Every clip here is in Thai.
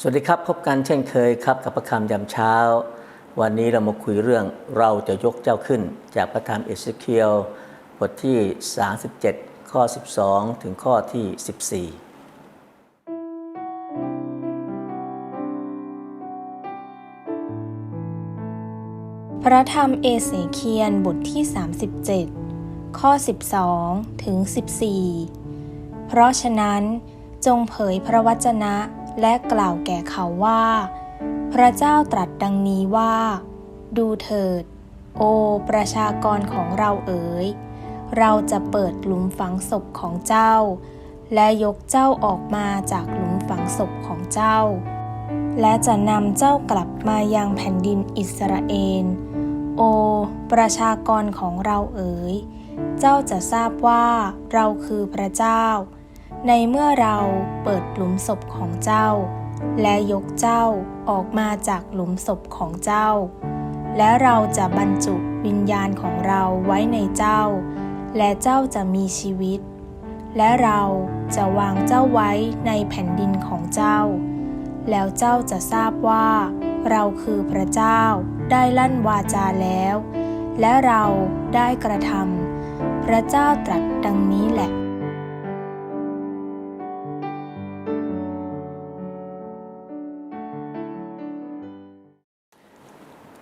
สวัสดีครับ พบกันเช่นเคยครับกับพระคำยามเช้า วันนี้เรามาคุยเรื่องเราจะยกเจ้าขึ้น จากพระธรรมเอเสเคียลบทที่ 37 ข้อ 12 ถึงข้อที่ 14 พระธรรมเอเสเคียนบทที่ 37 ข้อ 12 ถึง 14 เพราะฉะนั้นจงเผยพระวจนะ และกล่าวแก่เขาว่า พระเจ้าตรัสดังนี้ว่า ดูเถิด โอประชากรของเราเอ๋ย เราจะเปิดหลุมฝังศพของเจ้า และยกเจ้าออกมาจากหลุมฝังศพของเจ้า และจะนำเจ้ากลับมายังแผ่นดินอิสราเอล โอ ประชากรของเราเอ๋ย เจ้าจะทราบว่าเราคือพระเจ้า ในเมื่อเราเปิดหลุมศพของเจ้า และยกเจ้าออกมาจากหลุมศพของเจ้า และเราจะบรรจุวิญญาณของเราไว้ในเจ้า และเจ้าจะมีชีวิต และเราจะวางเจ้าไว้ในแผ่นดินของเจ้า แล้วเจ้าจะทราบว่า เราคือพระเจ้าได้ลั่นวาจาแล้ว และเราได้กระทำพระเจ้าตรัสดังนี้แหละ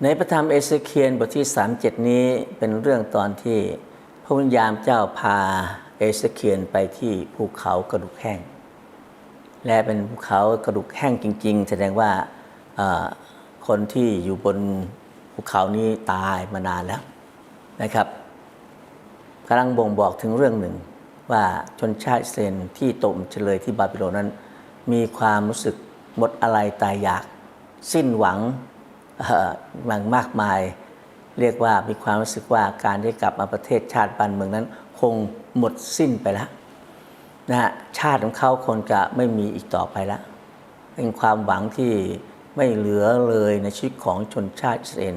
ในพระธรรมเอเสเคียนบทที่ 37 นี้เป็นเรื่องตอนที่พระวิญญาณเจ้าพาเอเสเคียนไปที่ภูเขากระดูกแห้ง และเป็นภูเขากระดูกแห้งจริง ๆ แสดงว่าคนที่อยู่บนภูเขานี้ตายมานานแล้วนะครับกำลังบ่งบอกถึงเรื่องหนึ่งว่าชนชาติเซนที่ตกเฉลยที่บาบิโลนนั้น มีความรู้สึกหมดอะไรตายอยาก สิ้นหวัง มันมากมาย เรียกว่ามีความรู้สึกว่าการได้กลับมาประเทศชาติบ้านเมืองนั้น คงหมดสิ้นไปแล้วนะฮะชาติของเขาคงจะไม่มีอีกต่อไปแล้วเป็นความหวังที่ไม่เหลือเลยในชีวิตของชนชาติอิสราเอล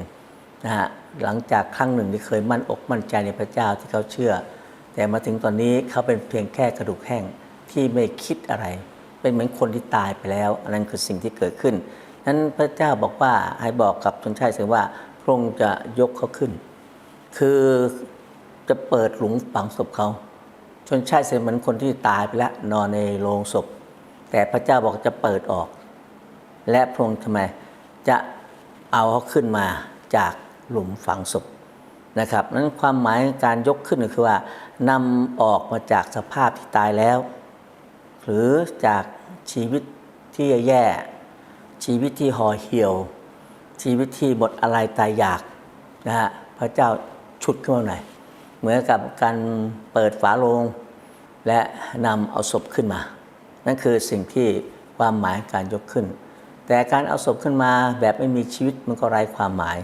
นะฮะหลังจากครั้งหนึ่งที่เคยมั่นอกมั่นใจในพระเจ้าที่เขาเชื่อ แต่มาถึงตอนนี้เขาเป็นเพียงแค่กระดูกแห้งที่ไม่คิดอะไร เป็นเหมือนคนที่ตายไปแล้ว อันนั้นคือสิ่งที่เกิดขึ้น นั้นพระเจ้าบอกว่าให้บอกกับชนชาติเสียว่าพระองค์จะยกเขาขึ้น คือจะเปิดหลุมฝังศพเขาชนชาติเสียเหมือนคนที่ตายไปแล้วนอนในโลงศพ แต่พระเจ้าบอกจะเปิดออก และพระองค์ทำไมจะเอาเขาขึ้นมาจากหลุมฝังศพนะครับนั้นความหมายการยกขึ้นก็คือว่านำออกมาจากสภาพที่ตายแล้ว หรือจากชีวิตที่แย่ ชีวิตที่ห่อเหี่ยว ชีวิตที่หมดอะไรตายอยากนะฮะพระเจ้าชุดขึ้นมาหน่อยเหมือนกับการเปิดฝาโลง และนำเอาศพขึ้นมา นั่นคือสิ่งที่ความหมายการยกขึ้น แต่การเอาศพขึ้นมาแบบไม่มีชีวิตมันก็ไร้ความหมาย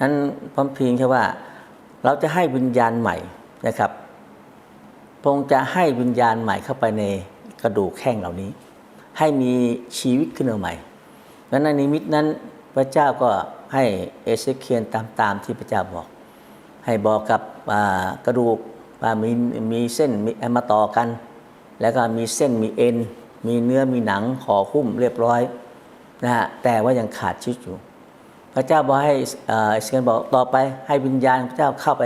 นั้นพร้อมเพียงแค่ว่าเราจะให้วิญญาณใหม่นะครับพงจะให้วิญญาณใหม่เข้าไปในกระดูกแข้งเหล่านี้ ให้มีชีวิตขึ้นมาใหม่ นั้นในนิมิตนั้นพระเจ้าก็ให้เอเซเคียนตามตามที่พระเจ้าบอก ให้บอกกับกระดูกว่ามีมีเส้นมีมาต่อกัน แล้วก็มีเส้นมีเอ็น มีเนื้อมีหนังห่อหุ้มเรียบร้อยนะฮะแต่ว่ายังขาดชีวิตอยู่ พระเจ้าบอกให้เอเอเซเคียนบอกต่อไปให้วิญญาณพระเจ้าเข้าไป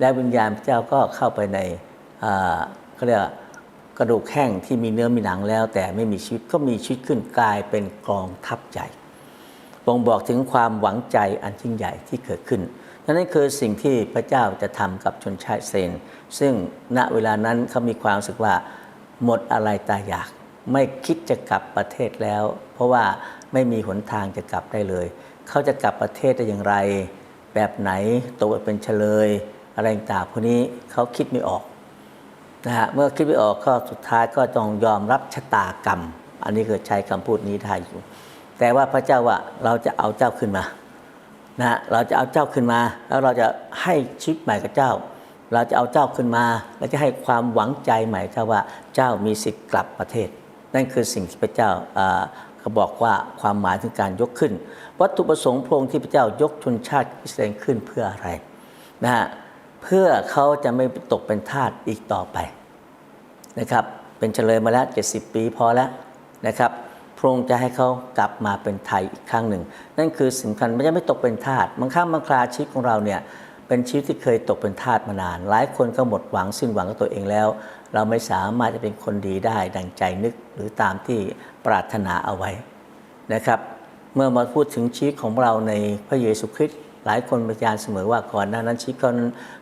และวิญญาณพระเจ้าก็เข้าไปในอ่าเขาเรียกว่า กระดูกแห้งที่มีเนื้อมีหนังแล้ว แต่ไม่มีชีวิตก็มีชีวิตขึ้นกลายเป็นกองทัพใหญ่บ่งบอกถึงความหวังใจอันยิ่งใหญ่ที่เกิดขึ้นนั่นคือสิ่งที่พระเจ้าจะทำกับชนชาติเซน ซึ่งณเวลานั้นเขามีความรู้สึกว่าหมดอะไรตายอยาก ไม่คิดจะกลับประเทศแล้ว เพราะว่าไม่มีหนทางจะกลับได้เลย เขาจะกลับประเทศได้อย่างไร แบบไหนตัวเป็นเฉลย อะไรต่างพวกนี้เขาคิดไม่ออก นะฮะเมื่อคิดไม่ออกก็สุดท้ายก็ต้องยอมรับชะตากรรม อันนี้คือใช้คำพูดนี้ได้อยู่แต่ว่าพระเจ้าว่าเราจะเอาเจ้าขึ้นมานะเราจะเอาเจ้าขึ้นมา แล้วเราจะให้ชีวิตใหม่กับเจ้า เราจะเอาเจ้าขึ้นมา และจะให้ความหวังใจใหม่เจ้าว่าเจ้ามีสิทธิ์กลับประเทศ นั่นคือสิ่งที่พระเจ้าอ่าเขาบอกว่าความหมายถึงการยกขึ้น วัตถุประสงค์พระองค์ที่พระเจ้ายกชนชาติอิสราเอลขึ้นเพื่ออะไรนะฮะ เพื่อเขาจะไม่ตกเป็นทาสอีกต่อไปนะครับ เป็นเฉลยมาแล้ว 70 ปีพอแล้วนะครับพระองค์จะให้เขากลับมาเป็นไทยอีกครั้งหนึ่ง นั่นคือสำคัญไม่ใช่ไม่ตกเป็นทาสบางครั้งบางคราชีวิตของเราเนี่ยเป็นชีวิตที่เคยตกเป็นทาสมานาน หลายคนก็หมดหวังสิ้นหวังกับตัวเองแล้ว เราไม่สามารถจะเป็นคนดีได้ดังใจนึกหรือตามที่ปรารถนาเอาไว้นะครับ เมื่อมาพูดถึงชีวิตของเราในพระเยซูคริสต์ หลายคนพยานเสมอว่าก่อนหน้านั้นชีวิตเขา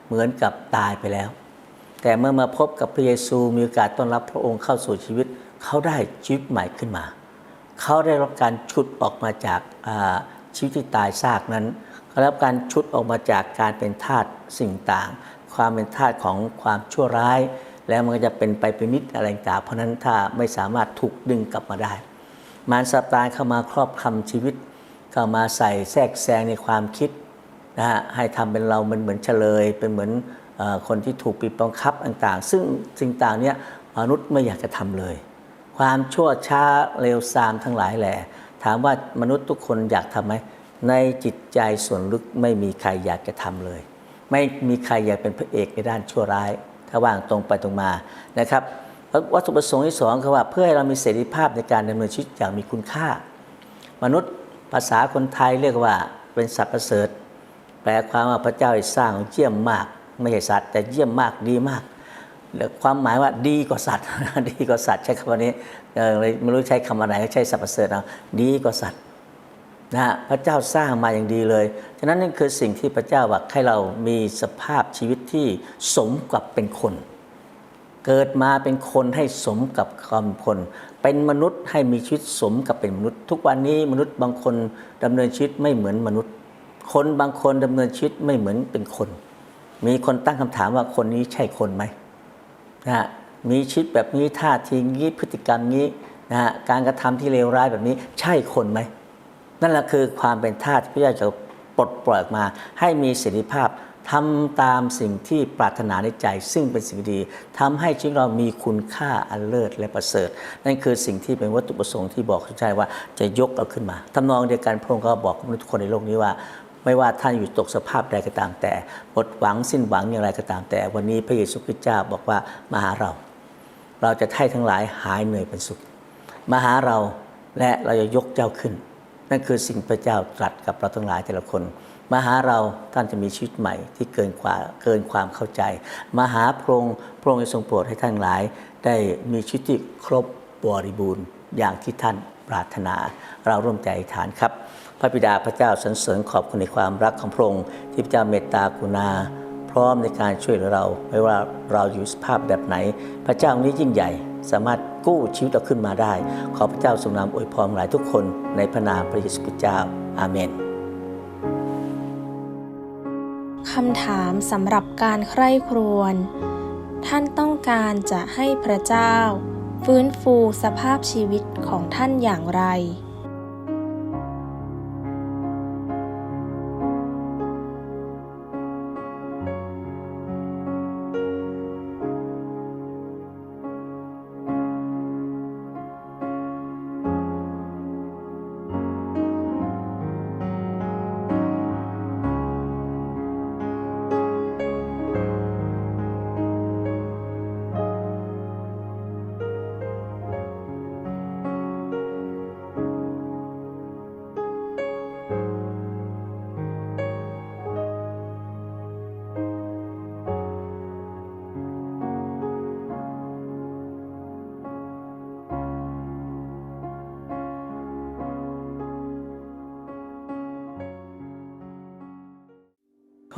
เหมือนกับตายไปแล้ว แต่เมื่อมาพบกับพระเยซูมีโอกาสต้อนรับพระองค์เข้าสู่ชีวิต เขาได้ชีวิตใหม่ขึ้นมา เขาได้รับการชุดออกมาจากชีวิตที่ตายซากนั้นเขาได้รับการชุดออกมาจากการเป็นทาสสิ่งต่าง ความเป็นทาสของความชั่วร้าย แล้วมันก็จะเป็นไปเป็นนิดอะไรต่างเพราะฉะนั้นถ้าไม่สามารถถูกดึงกลับมาได้ มารซาตานเข้ามาครอบคำชีวิตเข้ามาใส่แทรกแซงในความคิด นะฮะให้ทำเป็นเรามันเหมือนเฉลย เป็นเหมือนอคนที่ถูกปิดบังคับต่างๆ ซึ่งสิ่งต่างเนี้ยมนุษย์ไม่อยากจะทำเลย ความชั่วช้าเร็วซามทั้งหลายแหละถามว่ามนุษย์ทุกคนอยากทำไหมในจิตใจส่วนลึกไม่มีใครอยากจะทำเลย ไม่มีใครอยากเป็นพระเอกในด้านชั่วร้าย ถ้าว่างตรงไปตรงมานะครับววัตถุประสงค์ที่สองคือว่าเพื่อให้เรามีเสรีภาพในการดำเนินชีวิตอย่างมีคุณค่า มนุษย์ภาษาคนไทยเรียกว่าเป็นสัตว์ประเสริฐ แปลความว่าพระเจ้าสร้างเยี่ยมมาก ไม่ใช่สัตว์ แต่เยี่ยมมากดีมากแล้วความหมายว่าดีกว่าสัตว์ ดีกว่าสัตว์ใช้คำนี้เลยไม่รู้ใช้คำอะไรก็ใช้สัตว์ประเสริฐเอาดีกว่าสัตว์นะฮะพระเจ้าสร้างมาอย่างดีเลยฉะนั้นนั่นคือสิ่งที่พระเจ้าบอกให้เรามีสภาพชีวิตที่สมกับเป็นคน เกิดมาเป็นคนให้สมกับความคนเป็นมนุษย์ให้มีชีวิตสมกับเป็นมนุษย์ ทุกวันนี้มนุษย์บางคนดำเนินชีวิตไม่เหมือนมนุษย์ คนบางคนดำเนินชีวิตไม่เหมือนเป็นคน มีคนตั้งคำถามว่าคนนี้ใช่คนไหมนะฮะมีชีวิตแบบนี้ท่าทีงี้พฤติกรรมนี้นะฮะการกระทำที่เลวร้ายแบบนี้ใช่คนไหมนั่นแหละคือความเป็นทาสที่พระเจ้าจะปลดปล่อยมา ให้มีเสรีภาพทำตามสิ่งที่ปรารถนาในใจ ซึ่งเป็นสิ่งดีทำให้ชีวิตเรามีคุณค่าอันเลิศและประเสริฐ นั่นคือสิ่งที่เป็นวัตถุประสงค์ที่บอกใช่ว่าจะยกเราขึ้นมาทำนองเดียวกันพระองค์ก็บอกทุกคนในโลกนี้ว่า ไม่ว่าท่านอยู่ตกสภาพใดก็ตามแต่หมดหวังสิ้นหวังอย่างไรก็ตามแต่ วันนี้พระเยซูคริสต์เจ้าบอกว่ามาหาเรา เราจะให้ทั้งหลายหายเหนื่อยเป็นสุข มาหาเราและเราจะยกเจ้าขึ้น นั่นคือสิ่งพระเจ้าตรัสกับเราทั้งหลายแต่ละคน มาหาเราท่านจะมีชีวิตใหม่ที่เกินกว่าเกินความเข้าใจ มาหาพระองค์พระองค์จะทรงโปรดให้ท่านหลาย ได้มีชีวิตที่ครบบริบูรณ์อย่างที่ท่านปรารถนา เราร่วมใจอธิษฐานครับ ระบิดาพระเจ้าสรรเสริญขอบคุณในความรักของพระองค์ที่พระเจ้าเมตตากรุณา พร้อมในการช่วยเหลือเรา ไม่ว่าเราอยู่สภาพแบบไหน พระเจ้านี้ยิ่งใหญ่ สามารถกู้ชีวิตเราขึ้นมาได้ ขอพระเจ้าทรงนำอวยพรหลายทุกคนในพระนามพระเยซูคริสต์เจ้าอาเมนคำถามสำหรับการใคร่ครวญท่านต้องการจะให้พระเจ้า ฟื้นฟูสภาพชีวิตของท่านอย่างไร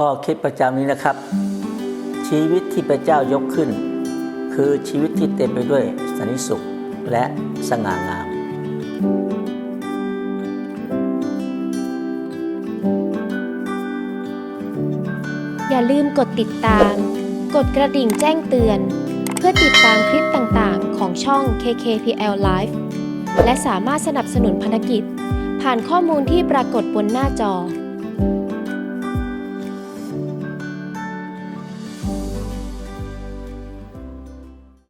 ข้อคิดประจำนี้นะครับ ชีวิตที่พระเจ้ายกขึ้น คือชีวิตที่เต็มไปด้วยสันติสุขและสง่างาม อย่าลืมกดติดตาม กดกระดิ่งแจ้งเตือน เพื่อติดตามคลิปต่างๆ ของช่อง KKPL Live และสามารถสนับสนุนพันธกิจ ผ่านข้อมูลที่ปรากฏบนหน้าจอ